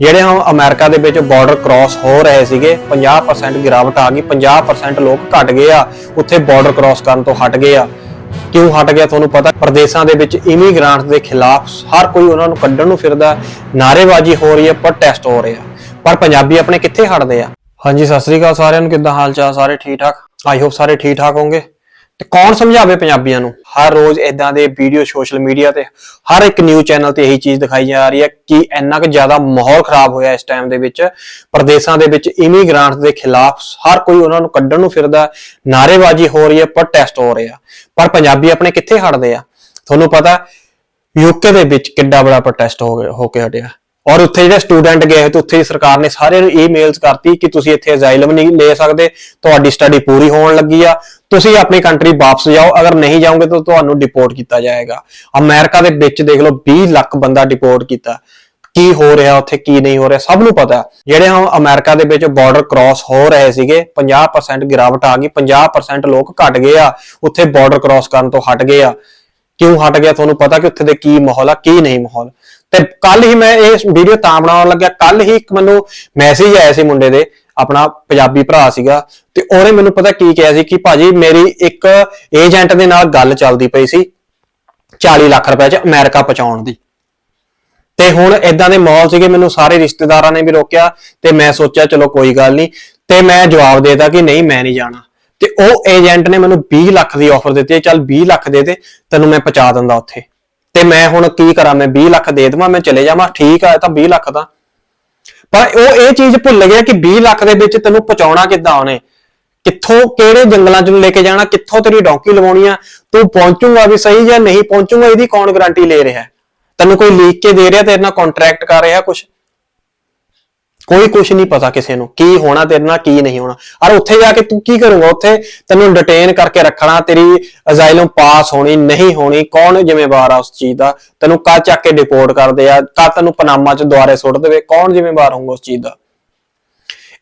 ਜਿਹੜੇ ਹੁਣ ਅਮਰੀਕਾ ਦੇ ਵਿੱਚ ਬਾਰਡਰ ਕ੍ਰਾਸ ਹੋ ਰਹੇ ਸੀਗੇ 50% ਗਿਰਾਵਟ ਆ ਗਈ 50% ਲੋਕ ਘਟ ਗਏ ਆ, ਉੱਥੇ ਬਾਰਡਰ ਕ੍ਰਾਸ ਕਰਨ ਤੋਂ ਹਟ ਗਏ ਆ। ਕਿਉਂ ਹਟ ਗਿਆ ਤੁਹਾਨੂੰ ਪਤਾ? ਪ੍ਰਦੇਸ਼ਾਂ ਦੇ ਵਿੱਚ ਇਮੀਗ੍ਰਾਂਟਸ ਦੇ ਖਿਲਾਫ ਹਰ ਕੋਈ ਉਹਨਾਂ ਨੂੰ ਕੱਢਣ ਨੂੰ ਫਿਰਦਾ ਨਾਰੇਬਾਜ਼ੀ ਹੋ ਰਹੀ ਹੈ ਪ੍ਰੋਟੈਸਟ ਹੋ ਰਿਹਾ ਪਰ ਪੰਜਾਬੀ ਆਪਣੇ ਕਿੱਥੇ ਹਟਦੇ ਆ? ਹਾਂਜੀ, ਸਤਿ ਸ੍ਰੀ ਅਕਾਲ ਸਾਰਿਆਂ ਨੂੰ, ਕਿੱਦਾਂ ਹਾਲ ਚਾਲ? ਸਾਰੇ ਠੀਕ ਠਾਕ? ਆਈ ਹੋਪ ਸਾਰੇ ਠੀਕ ਠਾਕ ਹੋਵੋਗੇ ਤੇ ਕੌਣ ਸਮਝਾਵੇ ਪੰਜਾਬੀਆਂ ਨੂੰ? ਹਰ ਰੋਜ਼ ਇਦਾਂ ਦੇ ਵੀਡੀਓ ਸੋਸ਼ਲ ਮੀਡੀਆ ਤੇ ਹਰ ਇੱਕ ਨਿਊਜ਼ ਚੈਨਲ ਤੇ ਇਹੀ ਚੀਜ਼ ਦਿਖਾਈ ਜਾ ਰਹੀ ਹੈ ਕਿ ਇੰਨਾ ਕੁ ਜ਼ਿਆਦਾ ਮਾਹੌਲ ਖਰਾਬ ਹੋਇਆ ਇਸ ਟਾਈਮ ਦੇ ਵਿੱਚ। ਪ੍ਰਦੇਸ਼ਾਂ ਦੇ ਵਿੱਚ ਇਮੀਗ੍ਰਾਂਟਸ ਦੇ ਖਿਲਾਫ ਹਰ ਕੋਈ ਉਹਨਾਂ ਨੂੰ ਕੱਢਣ ਨੂੰ ਫਿਰਦਾ ਨਾਰੇਬਾਜ਼ੀ ਹੋ ਰਹੀ ਹੈ ਪ੍ਰੋਟੈਸਟ ਹੋ ਰਿਹਾ ਪਰ ਪੰਜਾਬੀ ਆਪਣੇ ਕਿੱਥੇ ਹਟਦੇ ਆ? ਤੁਹਾਨੂੰ ਪਤਾ ਯੂਕੇ ਦੇ ਵਿੱਚ ਕਿੱਡਾ ਬੜਾ ਪ੍ਰੋਟੈਸਟ ਹੋ ਗਿਆ, ਹੋ ਕੇ ਹਟਿਆ। ਔਰ ਉੱਥੇ ਜਿਹੜੇ ਸਟੂਡੈਂਟ ਗਏ ਤੇ ਉੱਥੇ ਸਰਕਾਰ ਨੇ ਸਾਰਿਆਂ ਨੂੰ ਈਮੇਲਸ ਕਰਤੀ ਕਿ ਤੁਸੀਂ ਇੱਥੇ ਅਜ਼ਾਈਲਮ ਨਹੀਂ ਲੈ ਸਕਦੇ, ਤੁਹਾਡੀ ਸਟੱਡੀ ਪੂਰੀ ਹੋਣ ਲੱਗੀ ਆ ਤੁਸੀਂ ਆਪਣੀ ਕੰਟਰੀ ਵਾਪਸ ਜਾਓ, ਅਗਰ ਨਹੀਂ ਜਾਓਗੇ ਤਾਂ ਤੁਹਾਨੂੰ ਡਿਪੋਰਟ ਕੀਤਾ ਜਾਏਗਾ। ਅਮਰੀਕਾ ਦੇ ਵਿੱਚ ਦੇਖ ਲਓ 20 ਲੱਖ ਬੰਦਾ ਡਿਪੋਰਟ ਕੀਤਾ। ਕੀ ਹੋ ਰਿਹਾ ਉੱਥੇ, ਕੀ ਨਹੀਂ ਹੋ ਰਿਹਾ, ਸਭ ਨੂੰ ਪਤਾ। ਜਿਹੜੇ ਹੁਣ ਅਮਰੀਕਾ ਦੇ ਵਿੱਚ ਬਾਰਡਰ ਕ੍ਰਾਸ ਹੋ ਰਹੇ ਸੀਗੇ 50% ਗਿਰਾਵਟ ਆ ਗਈ 50% ਲੋਕ ਘਟ ਗਏ ਆ। ਉੱਥੇ ਬਾਰਡਰ ਕ੍ਰਾਸ ਕਰਨ ਤੋਂ ਹਟ ਗਏ ਆ। ਕਿਉਂ ਹਟ ਗਿਆ? ਤੁਹਾਨੂੰ ਪਤਾ ਕਿ ਉੱਥੇ ਦੇ ਕੀ ਮਾਹੌਲ ਆ, ਕੀ ਨਹੀਂ ਮਾਹੌਲ। ਤੇ ਕੱਲ ਹੀ ਮੈਂ ਇਹ ਵੀਡੀਓ ਤਾਂ ਬਣਾਉਣ ਲੱਗਿਆ। ਕੱਲ ਹੀ ਇੱਕ ਮੈਨੂੰ ਮੈਸੇਜ ਆਇਆ ਸੀ ਮੁੰਡੇ ਦੇ ਆਪਣਾ ਪੰਜਾਬੀ ਭਰਾ ਸੀਗਾ ਤੇ ਉਹਨੇ ਮੈਨੂੰ ਪਤਾ ਕੀ ਕਿਹਾ ਸੀ ਕਿ ਭਾਜੀ ਮੇਰੀ ਇੱਕ ਏਜੰਟ ਦੇ ਨਾਲ ਗੱਲ ਚੱਲਦੀ ਪਈ ਸੀ 40 ਲੱਖ ਰੁਪਏ ਚ ਅਮਰੀਕਾ ਪਹੁੰਚਾਉਣ ਦੀ। ਤੇ ਹੁਣ ਇਦਾਂ ਦੇ ਮਾਹੌਲ ਸੀਗੇ, ਮੈਨੂੰ ਸਾਰੇ ਰਿਸ਼ਤੇਦਾਰਾਂ ਨੇ ਵੀ ਰੋਕਿਆ ਤੇ ਮੈਂ ਸੋਚਿਆ ਚਲੋ ਕੋਈ ਗੱਲ ਨਹੀਂ ਤੇ ਮੈਂ ਜਵਾਬ ਦੇਤਾ ਕਿ ਨਹੀਂ, ਮੈਂ ਨਹੀਂ ਜਾਣਾ। ਤੇ ਉਹ ਏਜੰਟ ਨੇ ਮੈਨੂੰ 20 ਲੱਖ ਦੀ ਆਫਰ ਦਿੱਤੀ ਚੱਲ 20 ਲੱਖ ਦੇ ਦੇ, ਤੈਨੂੰ ਮੈਂ ਪਹੁੰਚਾ ਦਿੰਦਾ ਉੱਥੇ। ਤੇ ਮੈਂ ਹੁਣ ਕੀ ਕਰਾਂ, ਮੈਂ 20 ਲੱਖ ਦੇ ਦੇਵਾਂ, ਮੈਂ ਚਲੇ ਜਾਵਾਂ, ਠੀਕ ਆ, ਇਹ ਤਾਂ 20 ਲੱਖ ਦਾ। ਪਰ ਉਹ ਇਹ ਚੀਜ਼ ਭੁੱਲ ਗਿਆ ਕਿ 20 ਲੱਖ ਦੇ ਵਿੱਚ ਤੈਨੂੰ ਪਹੁੰਚਾਉਣਾ ਕਿੱਦਾਂ ਉਹਨੇ? ਕਿੱਥੋਂ, ਕਿਹੜੇ ਜੰਗਲਾਂ ਚ ਨੂੰ ਲੈ ਕੇ ਜਾਣਾ, ਕਿੱਥੋਂ ਤੇਰੀ ਡੌਂਕੀ ਲਵਾਉਣੀ ਆ? ਤੂੰ ਪਹੁੰਚੂਗਾ ਵੀ ਸਹੀ ਜਾਂ ਨਹੀਂ ਪਹੁੰਚੂਗਾ, ਇਹਦੀ ਕੌਣ ਗਾਰੰਟੀ ਲੈ ਰਿਹਾ? ਤੈਨੂੰ ਕੋਈ ਲੀਕ ਕੇ ਦੇ ਰਿਹਾ, ਤੇਰੇ ਨਾਲ ਕੰਟਰੈਕਟ ਕਰ ਰਿਹਾ ਕੁਝ ਕੋਈ ਕੁਝ ਨਹੀਂ ਪਤਾ ਕਿਸੇ ਨੂੰ, ਕੀ ਹੋਣਾ ਤੇਰੇ ਨਾਲ, ਕੀ ਨਹੀਂ ਹੋਣਾ। ਔਰ ਉੱਥੇ ਜਾ ਕੇ ਤੂੰ ਕੀ ਕਰੂੰਗਾ? ਉੱਥੇ ਤੈਨੂੰ ਡਿਟੇਨ ਕਰਕੇ ਰੱਖਣਾ, ਤੇਰੀ ਅਜ਼ਾਈਲਮ ਪਾਸ ਹੋਣੀ, ਨਹੀਂ ਹੋਣੀ, ਕੌਣ ਜ਼ਿੰਮੇਵਾਰ ਆ ਉਸ ਚੀਜ਼ ਦਾ? ਤੈਨੂੰ ਕਾ ਚੱਕ ਕੇ ਡਿਪੋਰਟ ਕਰਦੇ ਆ ਕਾ ਤੈਨੂੰ ਪਨਾਮਾ ਚ ਦੁਆਰੇ ਸੁੱਟ ਦੇਵੇ, ਕੌਣ ਜ਼ਿੰਮੇਵਾਰ ਹੋਊਗਾ ਉਸ ਚੀਜ਼ ਦਾ?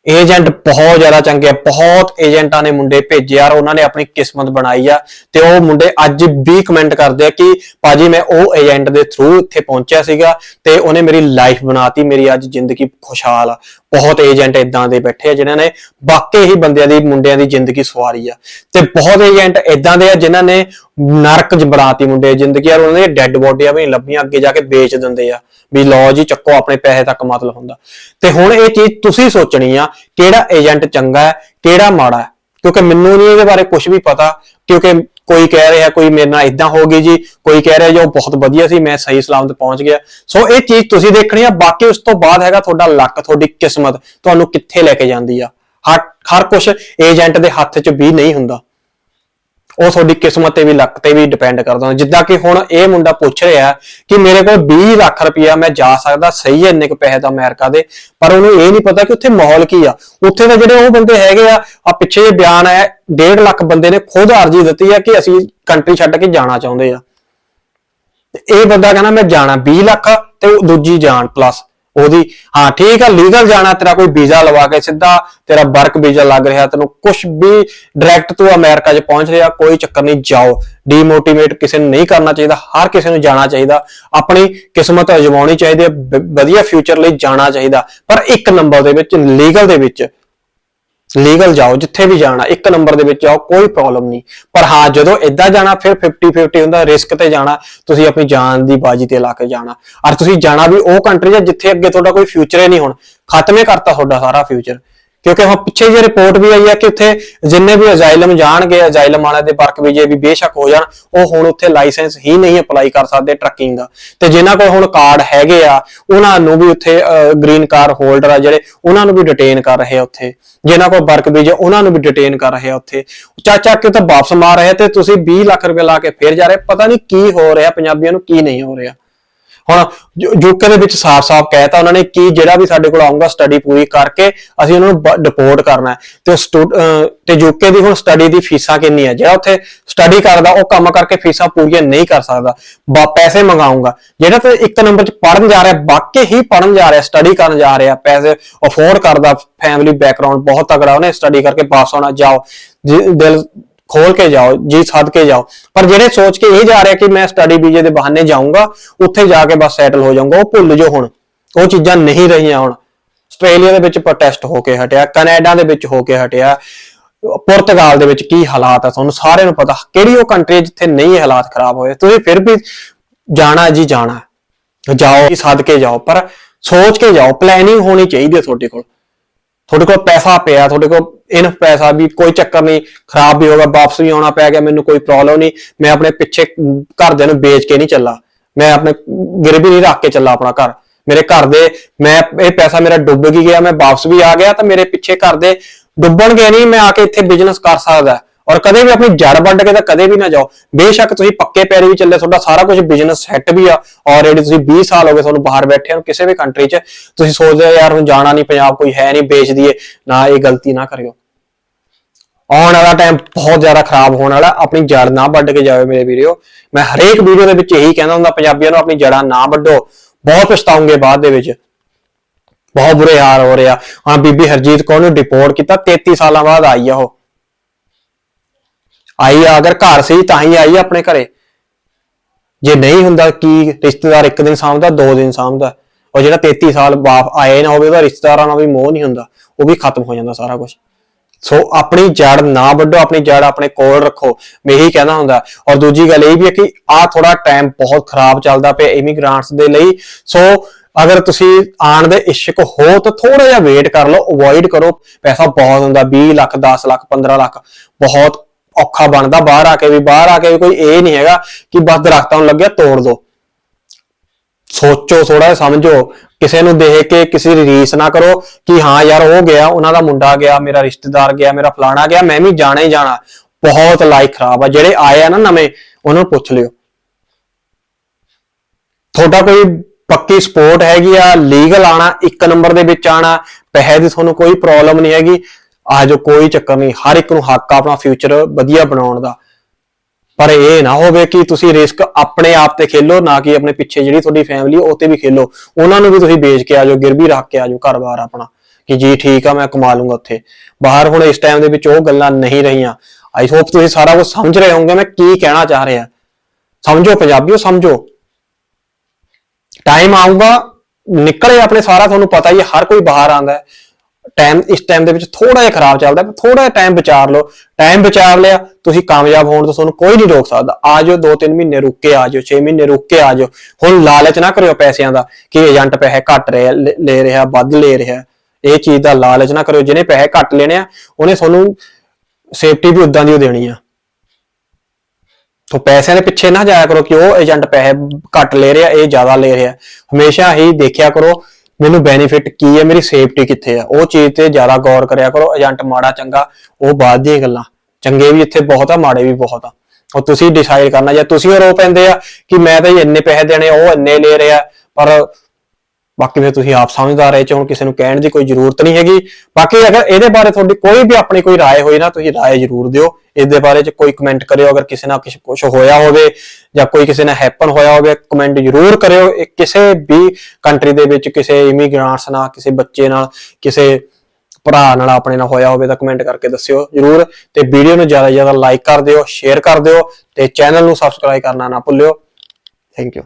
ਏਜੰਟ ਬਹੁਤ ਜ਼ਿਆਦਾ ਚੰਗੇ ਆ, ਬਹੁਤ ਏਜੰਟਾਂ ਨੇ ਮੁੰਡੇ ਭੇਜੇ ਯਾਰ ਉਹਨਾਂ ਨੇ ਆਪਣੀ ਕਿਸਮਤ ਬਣਾਈ ਆ ਤੇ ਉਹ ਮੁੰਡੇ ਅੱਜ ਵੀ ਕਮੈਂਟ ਕਰਦੇ ਆ ਕਿ ਪਾਜੀ ਮੈਂ ਉਹ ਏਜੰਟ ਦੇ ਥਰੂ ਇੱਥੇ ਪਹੁੰਚਿਆ ਸੀਗਾ ਤੇ ਉਹਨੇ ਮੇਰੀ ਲਾਈਫ ਬਣਾਤੀ, ਮੇਰੀ ਅੱਜ ਜ਼ਿੰਦਗੀ ਖੁਸ਼ਹਾਲ ਆ। ਬਹੁਤ ਏਜੰਟ ਇਦਾਂ ਦੇ ਬੈਠੇ ਆ ਜਿਨ੍ਹਾਂ ਨੇ ਵਾਕਈ ਹੀ ਬੰਦਿਆਂ ਦੀ, ਮੁੰਡਿਆਂ ਦੀ ਜ਼ਿੰਦਗੀ ਸਵਾਰੀ ਆ। ਤੇ ਬਹੁਤ ਏਜੰਟ ਇਦਾਂ ਦੇ ਆ ਜਿਨ੍ਹਾਂ ਨੇ ਨਰਕ ਚ ਬਣਾਤੀ ਮੁੰਡੇ ਦੀ ਜ਼ਿੰਦਗੀ। ਯਾਰ ਉਹਨਾਂ ਦੀਆਂ ਡੈੱਡ ਬੋਡੀਆਂ ਵੀ ਲੱਭੀਆਂ, ਅੱਗੇ ਜਾ ਕੇ ਵੇਚ ਦਿੰਦੇ ਆ ਵੀ ਲਓ ਜੀ, ਚੱਕੋ ਆਪਣੇ ਪੈਸੇ ਤੱਕ ਮਤਲਬ ਹੁੰਦਾ। ਤੇ ਹੁਣ ਇਹ ਚੀਜ਼ ਤੁਸੀਂ ਸੋਚਣੀ ਆ, ਕਿਹੜਾ ਏਜੰਟ ਚੰਗਾ ਹੈ, ਕਿਹੜਾ ਮਾੜਾ ਹੈ? ਕਿਉਂਕਿ ਮੈਨੂੰ ਨਹੀਂ ਇਹਦੇ ਬਾਰੇ ਕੁਝ ਵੀ ਪਤਾ, ਕਿਉਂਕਿ ਕੋਈ ਕਹਿ ਰਿਹਾ, ਕੋਈ ਮੇਰੇ ਨਾਲ ਇਦਾਂ ਹੋ ਗਈ ਜੀ, ਕੋਈ ਕਹਿ ਰਿਹਾ ਜੀ ਉਹ ਬਹੁਤ ਵਧੀਆ ਸੀ, ਮੈਂ ਸਹੀ ਸਲਾਮਤ ਪਹੁੰਚ ਗਿਆ। ਸੋ ਇਹ ਚੀਜ਼ ਤੁਸੀਂ ਦੇਖਣੀ ਆ, ਬਾਕੀ ਉਸ ਤੋਂ ਬਾਅਦ ਹੈਗਾ ਤੁਹਾਡਾ ਲੱਕ, ਤੁਹਾਡੀ ਕਿਸਮਤ, ਤੁਹਾਨੂੰ ਕਿੱਥੇ ਲੈ ਕੇ ਜਾਂਦੀ ਆ। ਹਰ ਹਰ ਕੁਝ ਏਜੰਟ ਦੇ ਹੱਥ 'ਚ ਵੀ ਨਹੀਂ ਹੁੰਦਾ। ਉਹ ਤੁਹਾਡੀ ਕਿਸਮਤ ਤੇ ਵੀ ਲੱਕ ਤੇ ਵੀ ਡਿਪੈਂਡ ਕਰਦਾ ਜਿੱਦਾਂ ਕਿ ਹੁਣ ਇਹ ਮੁੰਡਾ ਪੁੱਛ ਰਿਹਾ ਕਿ ਮੇਰੇ ਕੋਲ 20 ਲੱਖ ਰੁਪਇਆ ਮੈਂ ਜਾ ਸਕਦਾ, ਸਹੀ ਹੈ ਇੰਨੇ ਕੁ ਪੈਸੇ ਦਾ ਅਮਰੀਕਾ ਦੇ। ਪਰ ਉਹਨੂੰ ਇਹ ਨਹੀਂ ਪਤਾ ਕਿ ਉੱਥੇ ਮਾਹੌਲ ਕੀ ਆ। ਉੱਥੇ ਦੇ ਜਿਹੜੇ ਉਹ ਬੰਦੇ ਹੈਗੇ ਆ ਆ ਪਿੱਛੇ ਜੇ ਬਿਆਨ ਆਇਆ 1.5 ਲੱਖ ਬੰਦੇ ਨੇ ਖੁਦ ਅਰਜ਼ੀ ਦਿੱਤੀ ਆ ਕਿ ਅਸੀਂ ਕੰਟਰੀ ਛੱਡ ਕੇ ਜਾਣਾ ਚਾਹੁੰਦੇ ਆ। ਇਹ ਬੰਦਾ ਕਹਿੰਦਾ, ਮੈਂ ਜਾਣਾ 20 ਲੱਖ ਤੇ ਦੂਜੀ ਜਾਣ ਪਲੱਸ ਉਹਦੀ, ਹਾਂ, ਠੀਕ ਆ ਲੀਗਲ ਜਾਣਾ, ਤੇਰਾ ਕੋਈ ਵੀਜ਼ਾ ਲਵਾ ਕੇ ਸਿੱਧਾ, ਤੇਰਾ ਵਰਕ ਵੀਜ਼ਾ ਲੱਗ ਰਿਹਾ, ਤੈਨੂੰ ਕੁਝ ਵੀ ਡਾਇਰੈਕਟ ਤੂੰ ਅਮਰੀਕਾ 'ਚ ਪਹੁੰਚ ਰਿਹਾ, ਕੋਈ ਚੱਕਰ ਨਹੀਂ, ਜਾਓ। ਡੀਮੋਟੀਵੇਟ ਕਿਸੇ ਨੂੰ ਨਹੀਂ ਕਰਨਾ ਚਾਹੀਦਾ, ਹਰ ਕਿਸੇ ਨੂੰ ਜਾਣਾ ਚਾਹੀਦਾ। ਆਪਣੀ ਕਿਸਮਤ ਅਜਮਾਉਣੀ ਚਾਹੀਦੀ ਹੈ, ਵ- ਵਧੀਆ ਫਿਊਚਰ ਲਈ ਜਾਣਾ ਚਾਹੀਦਾ। ਪਰ ਇੱਕ ਨੰਬਰ ਦੇ ਵਿੱਚ ਲੀਗਲ ਦੇ ਵਿੱਚ ਲੀਗਲ ਜਾਓ, ਜਿੱਥੇ ਵੀ ਜਾਣਾ, ਇੱਕ ਨੰਬਰ ਦੇ ਵਿੱਚ ਜਾਓ, ਕੋਈ ਪ੍ਰੋਬਲਮ ਨਹੀਂ। ਪਰ ਹਾਂ, ਜਦੋਂ ਇੱਦਾਂ ਜਾਣਾ, ਫਿਰ 50 50 ਹੁੰਦਾ ਰਿਸਕ ਤੇ ਜਾਣਾ, ਤੁਸੀਂ ਆਪਣੀ ਜਾਨ ਦੀ ਬਾਜੀ ਤੇ ਲਾ ਕੇ ਜਾਣਾ। ਔਰ ਤੁਸੀਂ ਜਾਣਾ ਵੀ ਉਹ ਕੰਟਰੀ ਜਾਂ ਜਿੱਥੇ ਅੱਗੇ ਤੁਹਾਡਾ ਕੋਈ ਫਿਊਚਰ ਹੀ ਨਹੀਂ ਹੁਣ। ਖਤਮੇ ਕਰਤਾ ਤੁਹਾਡਾ ਸਾਰਾ ਫਿਊਚਰ ਕਿਉਂਕਿ ਹੁਣ ਪਿੱਛੇ ਜੇ ਰਿਪੋਰਟ ਵੀ ਆਈ ਹੈ ਕਿ ਉੱਥੇ ਜਿੰਨੇ ਵੀ ਅਜ਼ਾਈਲਮ ਜਾਣਗੇ ਅਜ਼ਾਈਲਮ ਵਾਲਿਆਂ ਦੇ ਵਰਕ ਵੀਜ਼ੇ ਵੀ ਬੇਸ਼ੱਕ ਹੋ ਜਾਣ, ਉਹ ਹੁਣ ਉੱਥੇ ਲਾਇਸੈਂਸ ਹੀ ਨਹੀਂ ਅਪਲਾਈ ਕਰ ਸਕਦੇ ਟਰੱਕਿੰਗ ਦਾ। ਤੇ ਜਿਨ੍ਹਾਂ ਕੋਲ ਹੁਣ ਕਾਰਡ ਹੈਗੇ ਆ, ਉਹਨਾਂ ਨੂੰ ਵੀ ਉੱਥੇ ਗ੍ਰੀਨ ਕਾਰਡ ਹੋਲਡਰ ਆ ਜਿਹੜੇ, ਉਹਨਾਂ ਨੂੰ ਵੀ ਡਿਟੇਨ ਕਰ ਰਹੇ ਆ ਉੱਥੇ। ਜਿਨ੍ਹਾਂ ਕੋਲ ਵਰਕ ਵੀਜ਼ੇ, ਉਹਨਾਂ ਨੂੰ ਵੀ ਡਿਟੇਨ ਕਰ ਰਹੇ ਆ ਉੱਥੇ। ਚਾਚਾ ਕਿ ਤਾਂ ਵਾਪਸ ਮਾਰ ਰਹੇ ਤੇ ਤੁਸੀਂ 20 ਲੱਖ ਰੁਪਏ ਲਾ ਕੇ ਫੇਰ ਜਾ ਰਹੇ ਪਤਾ ਨਹੀਂ ਕੀ ਹੋ ਰਿਹਾ ਪੰਜਾਬੀਆਂ ਨੂੰ, ਕੀ ਨਹੀਂ ਹੋ ਰਿਹਾ। ਹੁਣ ਯੂਕੇ ਦੇ ਵਿੱਚ ਸਾਫ਼-ਸਾਫ਼ ਕਹਿਤਾ ਉਹਨਾਂ ਨੇ ਕਿ ਜਿਹੜਾ ਵੀ ਸਾਡੇ ਕੋਲ ਆਉਂਗਾ ਸਟੱਡੀ ਪੂਰੀ ਕਰਕੇ ਅਸੀਂ ਉਹਨਾਂ ਨੂੰ ਡਿਪੋਰਟ ਕਰਨਾ ਤੇ ਉਹ ਤੇ ਯੂਕੇ ਦੀ ਹੁਣ ਸਟੱਡੀ ਦੀ ਫੀਸਾਂ ਕਿੰਨੀ ਹੈ ਜਿਹੜਾ ਉੱਥੇ ਸਟੱਡੀ ਕਰਦਾ, ਉਹ ਕੰਮ ਕਰਕੇ ਫੀਸਾਂ ਪੂਰੀਆਂ ਨਹੀਂ ਕਰ ਸਕਦਾ। ਬਾ ਪੈਸੇ ਮੰਗਾਉਂਗਾ ਜਿਹੜਾ ਤੇ ਇੱਕ ਨੰਬਰ 'ਚ ਪੜਨ ਜਾ ਰਿਹਾ, ਵਾਕਈ ਹੀ ਪੜਨ ਜਾ ਰਿਹਾ ਸਟੱਡੀ ਕਰਨ ਜਾ ਰਿਹਾ, ਪੈਸੇ ਅਫੋਰਡ ਕਰਦਾ ਫੈਮਿਲੀ ਬੈਕਗ੍ਰਾਉਂਡ ਬਹੁਤ ਤਗੜਾ ਉਹਨੇ ਸਟੱਡੀ ਕਰਕੇ ਪਾਸ ਹੋਣਾ, ਜਾਓ। ਦਿਲ ਖੋਲ ਕੇ ਜਾਓ, ਜੀ ਸੱਦ ਕੇ ਜਾਓ। ਪਰ ਜਿਹੜੇ ਸੋਚ ਕੇ ਇਹ ਜਾ ਰਿਹਾ ਕਿ ਮੈਂ ਸਟੱਡੀ ਵੀਜ਼ੇ ਦੇ ਬਹਾਨੇ ਜਾਊਂਗਾ, ਉੱਥੇ ਜਾ ਕੇ ਬਸ ਸੈਟਲ ਹੋ ਜਾਊਂਗਾ, ਉਹ ਭੁੱਲ ਜੋ ਹੁਣ। ਉਹ ਚੀਜ਼ਾਂ ਨਹੀਂ ਰਹੀਆਂ ਹੁਣ। ਆਸਟ੍ਰੇਲੀਆ ਦੇ ਵਿੱਚ ਪ੍ਰੋਟੈਸਟ ਹੋ ਕੇ ਹਟਿਆ, ਕੈਨੇਡਾ ਦੇ ਵਿੱਚ ਹੋ ਕੇ ਹਟਿਆ, ਪੁਰਤਗਾਲ ਦੇ ਵਿੱਚ ਕੀ ਹਾਲਾਤ ਆ ਤੁਹਾਨੂੰ ਸਾਰਿਆਂ ਨੂੰ ਪਤਾ। ਕਿਹੜੀ ਉਹ ਕੰਟਰੀ ਜਿੱਥੇ ਨਹੀਂ ਹਾਲਾਤ ਖਰਾਬ ਹੋਏ? ਤੁਸੀਂ ਫਿਰ ਵੀ ਜਾਣਾ ਜੀ, ਜਾਣਾ ਜਾਓ, ਜੀ ਸਦਕੇ ਜਾਓ, ਪਰ ਸੋਚ ਕੇ ਜਾਓ ਪਲੈਨਿੰਗ ਹੋਣੀ ਚਾਹੀਦੀ ਹੈ ਤੁਹਾਡੇ ਕੋਲ। ਤੁਹਾਡੇ ਕੋਲ ਪੈਸਾ ਪਿਆ, ਤੁਹਾਡੇ ਕੋਲ ਇਨਫ ਪੈਸਾ ਵੀ ਕੋਈ ਚੱਕਰ ਨਹੀਂ, ਖਰਾਬ ਵੀ ਹੋਗਾ ਵਾਪਸ ਵੀ ਆਉਣਾ ਪੈ ਗਿਆ, ਮੈਨੂੰ ਕੋਈ ਪ੍ਰੋਬਲਮ ਨਹੀਂ, ਮੈਂ ਆਪਣੇ ਪਿੱਛੇ ਘਰਦਿਆਂ ਨੂੰ ਵੇਚ ਕੇ ਨਹੀਂ ਚੱਲਾ। ਮੈਂ ਆਪਣੇ ਗਿਰਵੀ ਨਹੀਂ ਰੱਖ ਕੇ ਚੱਲਾ ਆਪਣਾ ਘਰ। ਮੇਰੇ ਘਰ ਦੇ, ਮੈਂ ਇਹ ਪੈਸਾ ਮੇਰਾ ਡੁੱਬ ਗਈ ਗਿਆ, ਮੈਂ ਵਾਪਸ ਵੀ ਆ ਗਿਆ, ਤਾਂ ਮੇਰੇ ਪਿੱਛੇ ਘਰ ਦੇ ਡੁੱਬਣਗੇ ਨਹੀਂ, ਮੈਂ ਆ ਕੇ ਇੱਥੇ ਬਿਜ਼ਨਸ ਕਰ ਸਕਦਾ। ਔਰ ਕਦੇ ਵੀ ਆਪਣੀ ਜੜ ਵੱਢ ਕੇ ਤਾਂ ਕਦੇ ਵੀ ਨਾ ਜਾਓ। ਬੇਸ਼ੱਕ ਤੁਸੀਂ ਪੱਕੇ ਪੈਰੀ ਵੀ ਚੱਲੇ, ਤੁਹਾਡਾ ਸਾਰਾ ਕੁਝ ਬਿਜ਼ਨਸ ਸੈੱਟ ਵੀ ਆ ਆਲਰੇਡੀ ਤੁਸੀਂ 20 ਸਾਲ ਹੋ ਗਏ ਤੁਹਾਨੂੰ ਬਾਹਰ ਬੈਠੇ ਹੋ, ਕਿਸੇ ਵੀ ਕੰਟਰੀ 'ਚ, ਤੁਸੀਂ ਸੋਚਦੇ ਹੋ ਯਾਰ ਹੁਣ ਜਾਣਾ ਨਹੀਂ, ਪੰਜਾਬ ਕੋਈ ਹੈ ਨਹੀਂ, ਵੇਚ ਦਈਏ। ਨਾ, ਇਹ ਗਲਤੀ ਨਾ ਕਰਿਓ। ਆਉਣ ਵਾਲਾ ਟਾਈਮ ਬਹੁਤ ਜ਼ਿਆਦਾ ਖਰਾਬ ਹੋਣ ਵਾਲਾ, ਆਪਣੀ ਜੜ ਨਾ ਵੱਢ ਕੇ ਜਾਓ ਮੇਰੇ ਵੀਰੋ। ਮੈਂ ਹਰੇਕ ਵੀਡੀਓ ਦੇ ਵਿੱਚ ਇਹੀ ਕਹਿੰਦਾ ਹੁੰਦਾ, ਪੰਜਾਬੀਆਂ ਨੂੰ ਆਪਣੀ ਜੜਾਂ ਨਾ ਵੱਢੋ। ਬਹੁਤ ਪਛਤਾਉਂਗੇ ਬਾਅਦ ਦੇ ਵਿੱਚ। ਬਹੁਤ ਬੁਰੇ ਹਾਲ ਹੋ ਰਿਹਾ ਹਾਂ, ਬੀਬੀ ਹਰਜੀਤ ਕੌਰ ਨੂੰ ਡਿਪੋਰਟ ਕੀਤਾ 33 ਸਾਲਾਂ ਬਾਅਦ ਆਈ ਆ ਉਹ। ਆਈ ਆ, ਅਗਰ ਘਰ ਸੀ ਤਾਂ ਹੀ ਆਈ ਆ ਆਪਣੇ ਘਰੇ। ਜੇ ਨਹੀਂ ਹੁੰਦਾ ਕੀ ਰਿਸ਼ਤੇਦਾਰ ਇੱਕ ਦਿਨ ਸਾਂਭਦਾ, ਦੋ ਦਿਨ ਸਾਂਭਦਾ, ਉਹ ਜਿਹੜਾ 33 ਸਾਲ ਬਾਪ ਆਏ ਨਾ ਹੋਵੇ, ਉਹਦਾ ਰਿਸ਼ਤੇਦਾਰਾਂ ਨਾਲ ਵੀ ਮੋਹ ਨਹੀਂ ਹੁੰਦਾ, ਉਹ ਵੀ ਖਤਮ ਹੋ ਜਾਂਦਾ ਸਾਰਾ ਕੁਝ ਸੋ ਆਪਣੀ ਜੜ ਨਾ ਵੱਢੋ, ਆਪਣੀ ਜੜ ਆਪਣੇ ਕੋਲ ਰੱਖੋ। ਮੈਂ ਇਹੀ ਕਹਿਣਾ ਹੁੰਦਾ। ਔਰ ਦੂਜੀ ਗੱਲ ਇਹ ਵੀ ਹੈ ਕਿ ਆ ਥੋੜਾ ਟਾਈਮ ਬਹੁਤ ਖਰਾਬ ਚੱਲਦਾ ਪਿਆ ਇਮੀਗ੍ਰਾਂਟਸ ਦੇ ਲਈ। ਸੋ ਅਗਰ ਤੁਸੀਂ ਆਣ ਦੇ ਇਸ਼ਕ ਹੋ ਤਾਂ ਥੋੜਾ ਜਿਹਾ ਵੇਟ ਕਰ ਲਓ ਅਵੋਇਡ ਕਰੋ। ਪੈਸਾ ਬਹੁਤ ਹੁੰਦਾ 20 ਲੱਖ 10 ਲੱਖ 15 ਲੱਖ। ਬਹੁਤ ਔਖਾ ਬਣਦਾ, ਬਾਹਰ ਆ ਕੇ ਵੀ, ਬਾਹਰ ਆ ਕੇ ਵੀ ਕੋਈ ਇਹ ਨਹੀਂ ਹੈਗਾ ਕਿ ਬਸ ਦਰਖਤਾਂ ਨੂੰ ਲੱਗਿਆ ਤੋੜ ਦੋ। ਸੋਚੋ ਥੋੜਾ ਸਮਝੋ। ਕਿਸੇ ਨੂੰ ਦੇਖ ਕੇ ਕਿਸੇ ਦੀ ਰੀਸ ਨਾ ਕਰੋ ਕਿ ਹਾਂ ਯਾਰ ਉਹ ਗਿਆ, ਉਹਨਾਂ ਦਾ ਮੁੰਡਾ ਗਿਆ, ਮੇਰਾ ਰਿਸ਼ਤੇਦਾਰ ਗਿਆ, ਮੇਰਾ ਫਲਾਣਾ ਗਿਆ, ਮੈਂ ਵੀ ਜਾਣਾ ਹੀ ਜਾਣਾ। ਬਹੁਤ ਲਾਈਕ ਖਰਾਬ ਆ। ਜਿਹੜੇ ਆਏ ਆ ਨਾ ਨਵੇਂ, ਉਹਨਾਂ ਨੂੰ ਪੁੱਛ ਲਿਓ। ਤੁਹਾਡਾ ਕੋਈ ਪੱਕੀ ਸਪੋਰਟ ਹੈਗੀ ਆ, ਲੀਗਲ ਆਣਾ, ਇੱਕ ਨੰਬਰ ਦੇ ਵਿੱਚ ਆਣਾ, ਪੈਸੇ ਦੀ ਤੁਹਾਨੂੰ ਕੋਈ ਪ੍ਰੋਬਲਮ ਨਹੀਂ ਹੈਗੀ। ਆ ਜੋ ਕੋਈ ਚੱਕਰ ਨਹੀਂ, ਹਰ ਇੱਕ ਨੂੰ ਹੱਕ ਆ ਆਪਣਾ ਫਿਊਚਰ ਵਧੀਆ ਬਣਾਉਣ ਦਾ। ਪਰ ਇਹ ਨਾ ਹੋਵੇ ਕਿ ਤੁਸੀਂ ਰਿਸਕ ਆਪਣੇ ਆਪ ਤੇ ਖੇਲੋ, ਨਾ ਕਿ ਆਪਣੇ ਪਿੱਛੇ ਜਿਹੜੀ ਤੁਹਾਡੀ ਫੈਮਿਲੀ ਉਹ ਤੇ ਵੀ ਖੇਲੋ। ਉਹਨਾਂ ਨੂੰ ਵੀ ਤੁਸੀਂ ਵੇਚ ਕੇ ਆਜੋ ਗਿਰਵੀ ਰੱਖ ਕੇ ਆਜੋ ਘਰ-ਬਾਰ ਆਪਣਾ, ਕਿ ਜੀ ਠੀਕ ਆ, ਮੈਂ ਕਮਾ ਲੂੰਗਾ ਉੱਥੇ। ਬਾਹਰ ਹੁਣ ਇਸ ਟਾਈਮ ਦੇ ਵਿੱਚ ਉਹ ਗੱਲਾਂ ਨਹੀਂ ਰਹੀਆਂ। ਆਈ ਹੋਪ ਤੁਸੀਂ ਸਾਰਾ ਕੁਝ ਸਮਝ ਰਹੇ ਹੋਵੋਗੇ, ਮੈਂ ਕੀ ਕਹਿਣਾ ਚਾਹ ਰਿਹਾ। ਸਮਝੋ ਪੰਜਾਬੀਓ, ਸਮਝੋ। ਟਾਈਮ ਆਊਗਾ, ਨਿਕਲੇ ਆਪਣੇ ਸਾਰਾ, ਤੁਹਾਨੂੰ ਪਤਾ ਹੀ ਹੈ ਹਰ ਕੋਈ ਬਾਹਰ ਆਂਦਾ ਹੈ। ਟਾਈਮ ਇਸ ਟਾਈਮ ਦੇ ਵਿੱਚ ਥੋੜਾ ਜਿਹਾ ਖਰਾਬ ਚੱਲਦਾ ਹੈ ਥੋੜਾ ਜਿਹਾ ਟਾਈਮ ਵਿਚਾਰ ਲਓ। ਟਾਈਮ ਵਿਚਾਰ ਲਿਆ, ਤੁਸੀਂ ਕਾਮਯਾਬ ਹੋਣ ਤੋਂ ਤੁਹਾਨੂੰ ਕੋਈ ਨਹੀਂ ਰੋਕ ਸਕਦਾ। ਆ ਜਾਓ 2-3 ਮਹੀਨੇ ਰੁਕ ਕੇ ਆ ਜਾਓ 6 ਮਹੀਨੇ ਰੁਕ ਕੇ ਆ ਜਾਓ ਹੁਣ ਲਾਲਚ ਨਾ ਕਰਿਓ ਪੈਸਿਆਂ ਦਾ ਕਿ ਏਜੰਟ ਪੈਸੇ ਘੱਟ ਰਿਹਾ, ਲੈ ਰਿਹਾ, ਵੱਧ ਲੈ ਰਿਹਾ। ਇਹ ਚੀਜ਼ ਦਾ ਲਾਲਚ ਨਾ ਕਰਿਓ, ਜਿਹਨੇ ਪੈਸੇ ਘੱਟ ਲੈਣੇ ਆ, ਉਹਨੇ ਤੁਹਾਨੂੰ ਸੇਫਟੀ ਵੀ ਉਦਾਂ ਦੀ ਓ ਦੇਣੀ ਆ। ਤੋ ਪੈਸਿਆਂ ਦੇ ਪਿੱਛੇ ਨਾ ਜਾਇਆ ਕਰੋ ਕਿ ਉਹ ਏਜੰਟ ਪੈਸੇ ਘੱਟ ਲੈ ਰਿਹਾ, ਇਹ ਜ਼ਿਆਦਾ ਲੈ ਰਿਹਾ। ਹਮੇਸ਼ਾ ਹੀ ਦੇਖਿਆ ਕਰੋ ਮੈਨੂੰ ਬੈਨੀਫਿਟ ਕੀ ਹੈ, ਮੇਰੀ ਸੇਫਟੀ ਕਿੱਥੇ ਆ? ਉਹ ਚੀਜ਼ ਤੇ ਜ਼ਿਆਦਾ ਗੌਰ ਕਰਿਆ ਕਰੋ ਏਜੰਟ ਮਾੜਾ, ਚੰਗਾ, ਉਹ ਬਾਅਦ ਦੀਆਂ ਗੱਲਾਂ। ਚੰਗੇ ਵੀ ਇੱਥੇ ਬਹੁਤ ਆ, ਮਾੜੇ ਵੀ ਬਹੁਤ ਆ। ਉਹ ਤੁਸੀਂ ਡਿਸਾਈਡ ਕਰਨਾ, ਜੇ ਤੁਸੀਂ ਉਹ ਰੋ ਪੈਂਦੇ ਆ ਕਿ ਮੈਂ ਤਾਂ ਇੰਨੇ ਪੈਸੇ ਦੇਣੇ, ਉਹ ਇੰਨੇ ਲੈ ਰਿਹਾ, ਪਰ ਬਾਕੀ ਫਿਰ ਤੁਸੀਂ ਆਪ ਸਮਝਦਾਰ ਰਹੇ ਚ ਹੁਣ ਕਿਸੇ ਨੂੰ ਕਹਿਣ ਦੀ ਕੋਈ ਜ਼ਰੂਰਤ ਨਹੀਂ ਹੈਗੀ ਬਾਕੀ ਅਗਰ ਇਹਦੇ ਬਾਰੇ ਤੁਹਾਡੀ ਕੋਈ ਵੀ ਆਪਣੀ ਕੋਈ رائے ਹੋਈ ਨਾ ਤੁਸੀਂ رائے ਜ਼ਰੂਰ ਦਿਓ ਇਸ ਦੇ ਬਾਰੇ ਚ ਕੋਈ ਕਮੈਂਟ ਕਰਿਓ ਅਗਰ ਕਿਸੇ ਨਾਲ ਕੁਝ ਕੁਝ ਹੋਇਆ ਹੋਵੇ ਜਾਂ ਕੋਈ ਕਿਸੇ ਨਾਲ ਹੈਪਨ ਹੋਇਆ ਹੋਵੇ ਕਮੈਂਟ ਜ਼ਰੂਰ ਕਰਿਓ ਇਹ ਕਿਸੇ ਵੀ ਕੰਟਰੀ ਦੇ ਵਿੱਚ ਕਿਸੇ ਇਮੀਗ੍ਰਾਂਟਸ ਨਾਲ ਕਿਸੇ ਬੱਚੇ ਨਾਲ ਕਿਸੇ ਭਰਾ ਨਾਲ ਆਪਣੇ ਨਾਲ ਹੋਇਆ ਹੋਵੇ ਤਾਂ ਕਮੈਂਟ ਕਰਕੇ ਦੱਸਿਓ ਜਰੂਰ ਤੇ ਵੀਡੀਓ ਨੂੰ ਜ਼ਿਆਦਾ ਤੋਂ ਜ਼ਿਆਦਾ ਲਾਈਕ ਕਰ ਦਿਓ ਸ਼ੇਅਰ ਕਰ ਦਿਓ ਤੇ ਚੈਨਲ ਨੂੰ ਸਬਸਕ੍ਰਾਈਬ ਕਰਨਾ ਨਾ ਭੁੱਲਿਓ ਥੈਂਕ ਯੂ